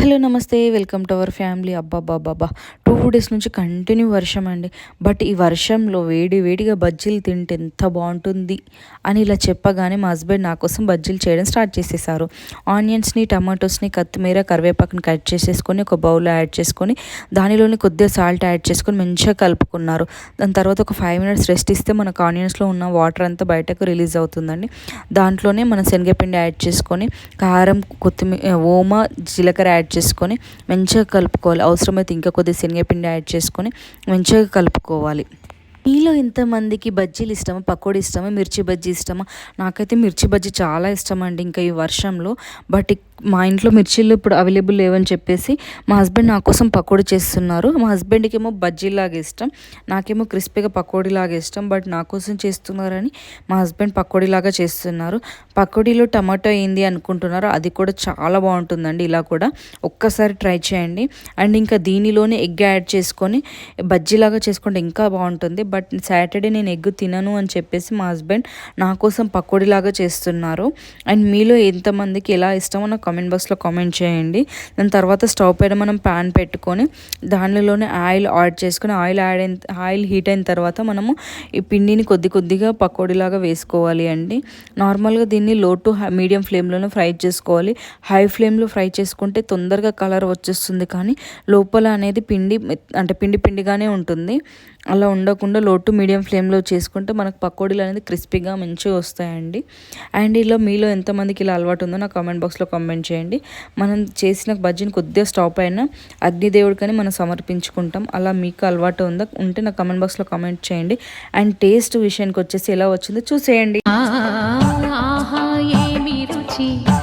Hello నమస్తే welcome to our family. అబ్బాబాబాబా two days నుంచి కంటిన్యూ వర్షం అండి. బట్ ఈ వర్షంలో వేడి వేడిగా బజ్జీలు తింటే ఎంత బాగుంటుంది అని ఇలా చెప్పగానే మా హస్బెండ్ నా కోసం బజ్జీలు చేయడం స్టార్ట్ చేసేసారు. ఆనియన్స్ని టమాటోస్ని కొత్తిమీర కరివేపాకుని కట్ చేసేసుకొని ఒక బౌల్లో యాడ్ చేసుకొని దానిలోని కొద్దిగా సాల్ట్ యాడ్ చేసుకొని మంచిగా కలుపుకున్నారు. దాని తర్వాత ఒక ఫైవ్ మినిట్స్ రెస్ట్ ఇస్తే మనకు ఆనియన్స్లో ఉన్న వాటర్ అంతా బయటకు రిలీజ్ అవుతుందండి. దాంట్లోనే మనం శనగపిండి యాడ్ చేసుకొని కారం కొత్తిమీర ఓమ జీలకర్ర యాడ్ చేసుకొని మంచిగా కలుపుకోవాలి. అవసరమైతే ఇంకా కొద్దిగా శనగపిండి యాడ్ చేసుకొని మంచిగా కలుపుకోవాలి. మీలో ఎంతమందికి బజ్జీలు ఇష్టమా? పకోడీ ఇష్టమా? మిర్చి బజ్జీ ఇష్టమా? నాకైతే మిర్చి బజ్జీ చాలా ఇష్టం అండి ఇంకా ఈ వర్షంలో బట్ మా ఇంట్లో మిర్చీలు ఇప్పుడు అవైలబుల్ లేవని చెప్పేసి మా హస్బెండ్ నా కోసం పకోడీ చేస్తున్నారు. మా హస్బెండ్కి ఏమో బజ్జీలాగా ఇష్టం. నాకేమో క్రిస్పీగా పకోడీలాగా ఇష్టం. బట్ నా కోసం చేస్తున్నారని మా హస్బెండ్ పకోడీలాగా చేస్తున్నారు. పకోడీలో టమాటో ఏంది అనుకుంటున్నారు అది కూడా చాలా బాగుంటుందండి. ఇలా కూడా ఒక్కసారి ట్రై చేయండి. అండ్ ఇంకా దీనిలోనే ఎగ్ యాడ్ చేసుకొని బజ్జీలాగా చేసుకుంటే ఇంకా బాగుంటుంది. బట్ సాటర్డే నేను ఎగ్ తినను అని చెప్పేసి మా హస్బెండ్ నా కోసం పకోడీలాగా చేస్తున్నారు. అండ్ మీలో ఎంతమందికి ఎలా ఇష్టమో నాకు కామెంట్ బాక్స్లో కామెంట్ చేయండి. దాని తర్వాత స్టవ్ పైన మనం ప్యాన్ పెట్టుకొని దానిలోనే ఆయిల్ యాడ్ చేసుకొని ఆయిల్ యాడ్ అయిన ఆయిల్ హీట్ అయిన తర్వాత మనము ఈ పిండిని కొద్ది కొద్దిగా పకోడీలాగా వేసుకోవాలి అండి. నార్మల్గా దీన్ని లో టు మీడియం ఫ్లేమ్లోనే ఫ్రై చేసుకోవాలి. హై ఫ్లేమ్లో ఫ్రై చేసుకుంటే తొందరగా కలర్ వచ్చేస్తుంది కానీ లోపల అనేది పిండి అంటే పిండి పిండిగానే ఉంటుంది. అలా ఉండకుండా లో టు మీడియం ఫ్లేమ్లో చేసుకుంటే మనకు పకోడీలు అనేది క్రిస్పీగా మంచిగా వస్తాయండి. అండ్ ఇలా మీలో ఎంతమందికి ఇలా అలవాటు ఉందో నా కామెంట్ బాక్స్లో కామెంట్ చేయండి. మనం చేసిన బజ్జీని కొద్దిగా స్టాప్ అయినా అగ్నిదేవుడికని మనం సమర్పించుకుంటాం. అలా మీకు అలవాటు ఉందా? ఉంటే నా కమెంట్ బాక్స్లో కామెంట్ చేయండి. అండ్ టేస్ట్ విషయానికి వచ్చేసి ఎలా వచ్చిందో చూసేయండి. ఆహా ఏమి రుచి?